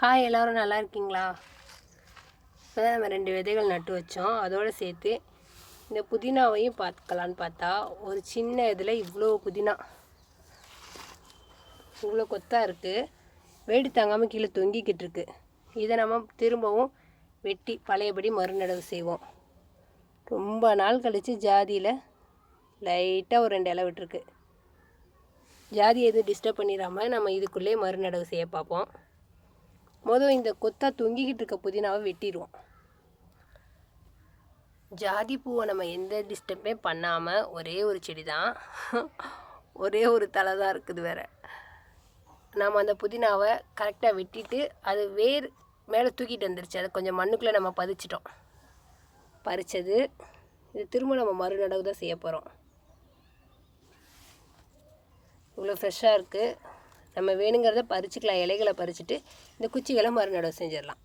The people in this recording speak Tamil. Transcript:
ஹாய் எல்லோரும் நல்லா இருக்கீங்களா? இப்போ தான் நம்ம ரெண்டு விதைகள் நட்டு வச்சோம். அதோடு சேர்த்து இந்த புதினாவையும் பார்க்கலான்னு பார்த்தா ஒரு சின்ன இதில் இவ்வளோ புதினா. இவ்வளோ கொத்தாக இருக்குது வேடி தாங்காமல் கீழே தொங்கிக்கிட்டு இருக்கு. இதை நம்ம திரும்பவும் வெட்டி பழையபடி மறுநடவு செய்வோம். ரொம்ப நாள் கழித்து ஜாதியில் லைட்டாக ஒரு ரெண்டு இலை விட்டுருக்கு. ஜாதி எதுவும் டிஸ்டர்ப் பண்ணிடாமல் நம்ம இதுக்குள்ளேயே மறுநடவு செய்ய பார்ப்போம். மொதல் இந்த கொத்தா தொங்கிக்கிட்டு இருக்க புதினாவை வெட்டிடுவோம். ஜாதி பூவை நம்ம எந்த டிஸ்டர்பே பண்ணாமல் ஒரே ஒரு செடி தான் ஒரே ஒரு தலை தான் இருக்குது வேறு. நாம் அந்த புதினாவை கரெக்டாக வெட்டிட்டு அது வேர் மேலே தூக்கிட்டு வந்துருச்சு. அதை கொஞ்சம் மண்ணுக்குள்ளே நம்ம பதிச்சிட்டோம். பறித்தது இது திரும்ப நம்ம மறுநடவு தான் செய்ய போகிறோம் இவ்வளோ ஃப்ரெஷ்ஷாக இருக்குது நம்ம வேணுங்கிறத பறிச்சுக்கலாம் இலைகளை பறிச்சுட்டு இந்த குச்சிகளை மறுநடவு செஞ்சிடலாம்.